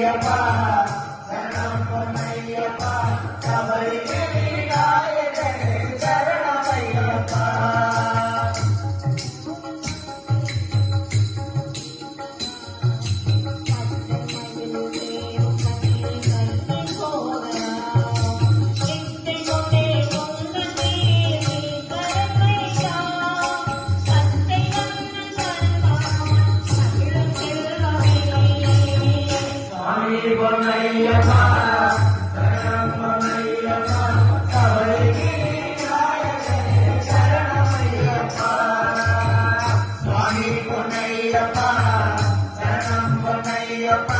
Yeah, your.